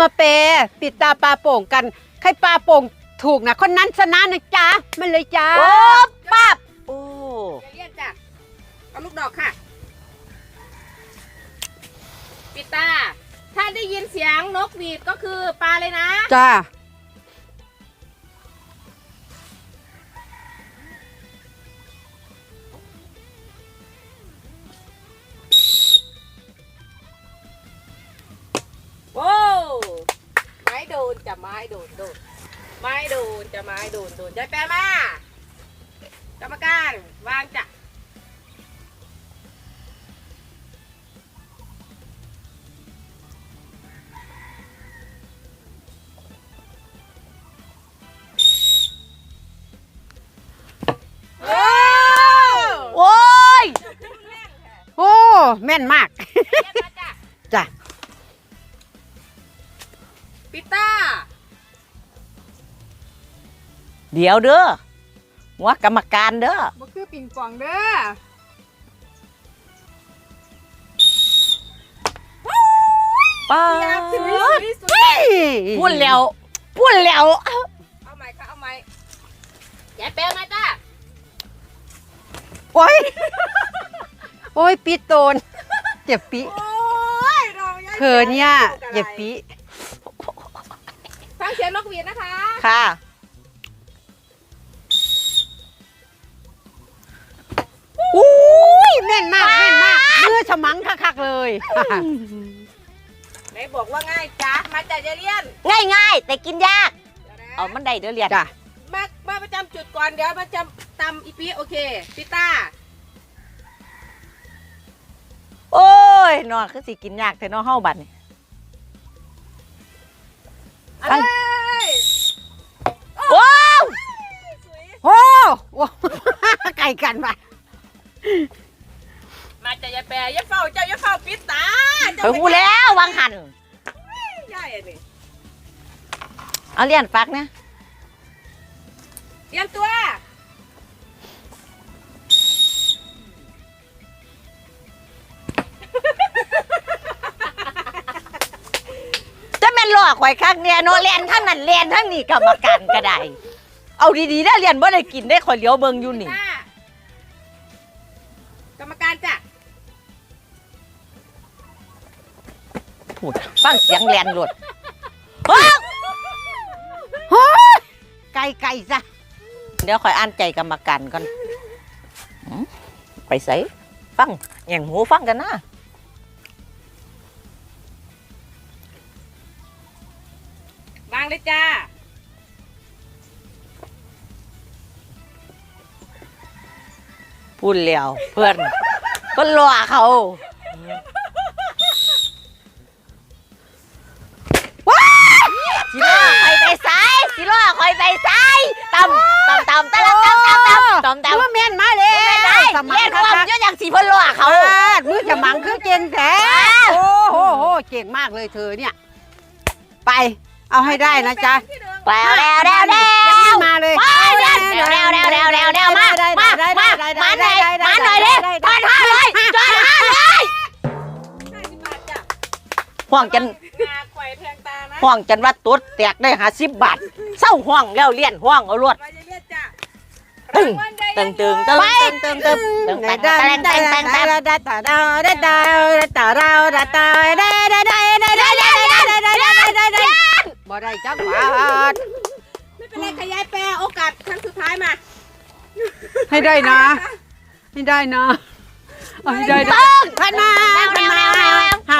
มาเปย์ปิดตาปลาโป่งกัน ใครปลาโป่งถูกนะคนนั้นชนะนะจ๊ะมาเลยจ้าโอ้ปั๊บโอ้อย่าเลี่ยนจ้ะเอาลูกดอกค่ะ ปิดตา ถ้าได้ยินเสียงนกหวีดก็คือปลาเลยนะ จ้า จะไม้โดนโดนไม้โดนจะไม้โดนโดนยายแปมากรรมการวางจ้ะโอ้โอ้ยโอ้แม่นมาก เดี๋ยวเด้อหัวกรรมการเด้อบ่คือปิงปองเด้อป้าอยากสิมีสุดที่สุดพูดแล้วพูดแล้ว เอาใหม่ค่ะเอาใหม่ยายเปลมาจ้าโอ้ย โอ้ยปีโตน เจ็บปีโอ้ยเรายายเธอเนี่ย เจ็บปีฟังเสียงนกหวีดนะคะ ค่ะ แม่นมากแม่นมากมือฉมังคักๆเลยไหนบอกว่าง่ายจ้ามาจากยายเลียนง่ายง่ายๆแต่กินยากเดี๋ยวนะเอามันได้เด้อเรียนจ้ะมามาประจำจุดก่อนเดี๋ยวมาจำตำอีปีโอเคปิต้าโอ้ยนอนคือสิกินยากแต่นอนเฮาบัดนี่เอาตั้งเลยโอ้วสวยโอ้โหไก่กันไป มาจากยายแปรยายเฝ้าเจ้ายายเฝ้าปิดตาเจ้าไปหูแล้ววางหันยายอันนี้เอาเรียนฟักนะเตรียมตัวจะแม่นหลอกข่อยคักเนี่ยโนเรียนทั้งนั้นเรียนทั้งนี้กรรมการก็ได้เอาดีๆได้อเรียนบ่ได้กินได้ข่อยเหลียวเบิ่งอยู่นี่ปิต้า พูดฟังเสียงเรียนหลดเฮ้ยโอ้ยไก่ไก่จ้ะเดี๋ยวข่อยอ่านใจกรรมการก่อนหืมไปใส่ฟังอย่างหูฟังกันนะวางเลยจ้าพูดแล้วเพื่อนเพื่อนรอเขา สิล่อคอยไปใส่สิล่อคอยไปใส่ตำตำตำตำตำตำตำตำตำตำมือแม่นมาเลยไม่ได้สมัเรีงยนคัความกเยอะอย่างสีเพื่อนรอๆเขาอ่มือฉมังคือเก่งแท้โอ้โหโหเก่งมากเลยเธอเนี่ย ไป เอาให้ได้นะจ๊ะแล้วแล้วแล้วแล้วยังไม่มาเลย ห่วงจันงาไข่แทงตานะห่วงจันว่าตุ๊ดแตกได้หาสิบบาทเศร้าห่วงแล้วเลี้ยนห่วงเอารวด มาเรียนจ้ะตึงรางวัลใดตึงตึงตึงตึงตึงตึงตึงตึงตึงตึงตึงตึงบ่ได้จักบาทไม่เป็นไรขยายแปรโอกาสครั้งสุดท้ายมาให้ได้นะ ให้ได้นะเอาให้ได้นะ พันมาพันมาห้า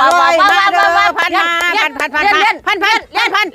ร้อยมาเด้อพันมาพันพันพันพันพันพันพัน